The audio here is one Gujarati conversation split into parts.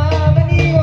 i'm in Harmony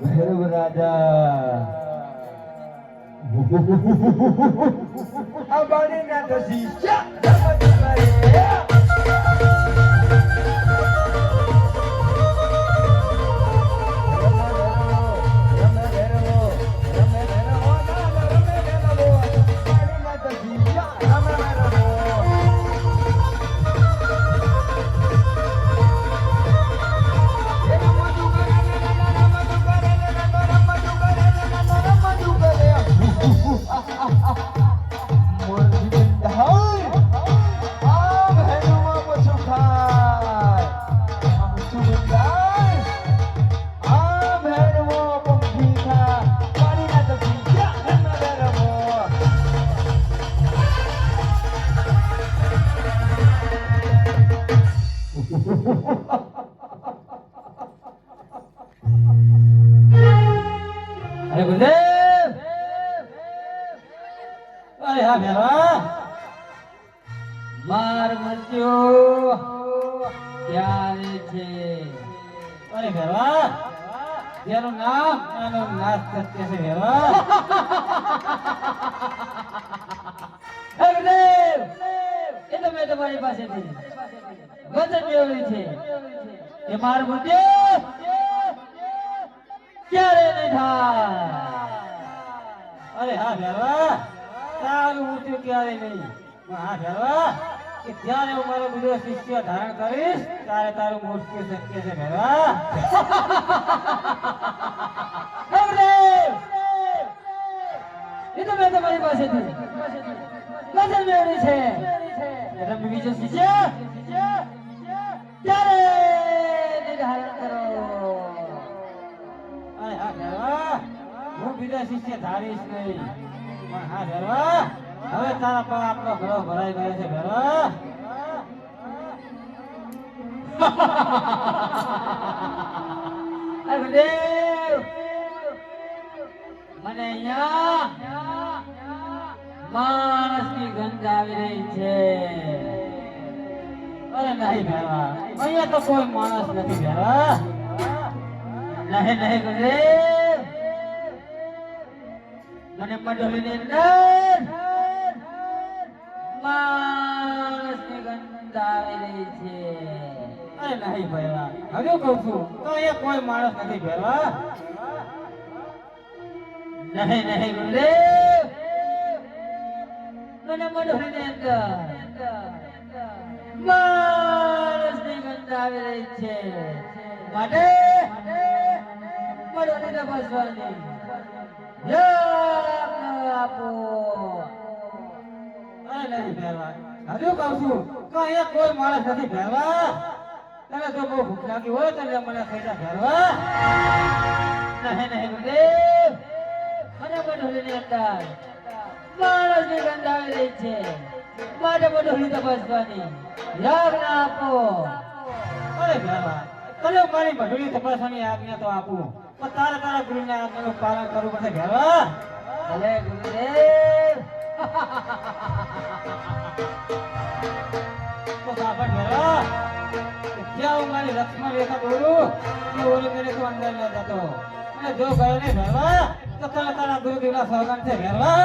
ભૈરવ રાજા આ બાણી ના શિષ્ય અરે ગુરુદેવ માર મૃત્યુ ક્યારે છે? અરે ભેરવા જેનું નામ એનું નાશ સત્ય છે હે ગુરુદેવ એ તો મેં તમારી પાસેથી. વચન મેળવ્યું છે કે માર મૃત્યુ ક્યારે અરે હા. તારું મૃત્યુ ક્યારે નહીં? હા ભેરવા કે જ્યારે હું મારો બીજો શિષ્ય ધારણ કરીશ, ત્યારે તારું મૃત્યુ શક્ય છે ભેરવા. એ તો મેં તમારી પાસેથી વચન મેળવ્યું છે. તમે બીજો શિષ્ય કરો. અરે હા, ભેરવા, હું બીજા શિષ્ય ધારીશ નહીં. હવે તારા પર આપણો ઘરો ભરાઈ ગયો છે ગુરુદેવ મને અહીંયા માણસની ગંધ આવી રહી છે. અરે નહીં ભેરવા. અહીંયા તો કોઈ માણસ નથી ભેરવા. નહીં નહીં ગુરુદેવ મને મંડળીની અંદર માણસની ગંધ આવી રહી છે. અરે નહીં ભરવા હજુ કહું છું, તો અહીંયા કોઈ માણસ નથી ભરવા. નહીં નહીં, ગુરુદેવ. મને મંડળીની અંદર માણસની ગંધ આવી રહી છે. માટે મંડળીને બસવાની. આપો નહીં ભેરવા હજુ કહું છું તો અહીંયા કોઈ માણસ નથી ભેરવા તને જો બહુ ભૂખ લાગી હોય તો લે મને ખાઈ જા ભેરવા નહીં નહીં ગુરુદેવ મને મંડળીની અંદર માણસની ગંધ આવી રહી છે માટે મંડળી તપાસવાની યજ્ઞ આપો. અરે ભેરવા તને મારી મજૂરી તપાસવાની આજ્ઞા તો પણ તારે તારા ગુરુના આજ્ઞાનું પાલન કરવું પડશે ઘેર ભલે ગુરુદેવ. તો સાંભળ ભેરવા કે જ્યાં હું મારી લક્ષ્મણ રેખા દોરું કે ઓલી મેરે તું અંદર ન જતો. અને જો ગયો નહીં ભેરવા તો તારા તારા ગુરુદેવના સોગંદ છે ભેરવા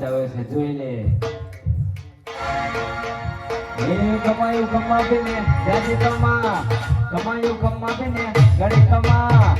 કોણ છે જોઈ લે. કમાયું કમાવીને જાજી કમા. કમાયું કમાવીને ગળે કમા.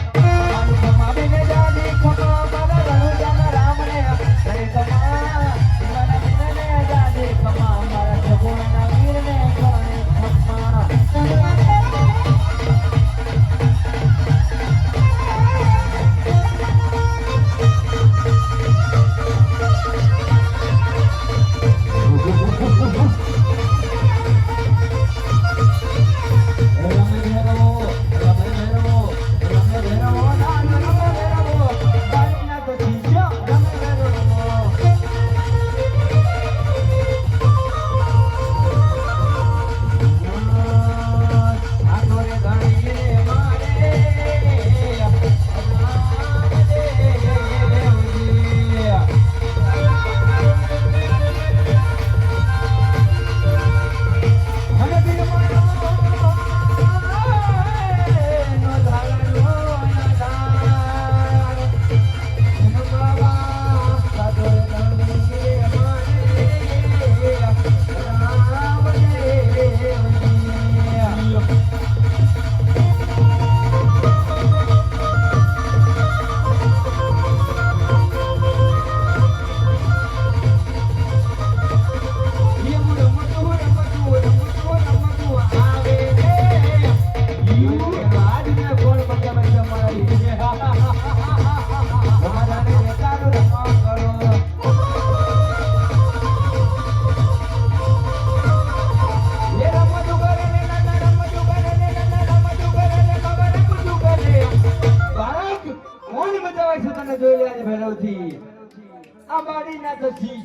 બાડીના તો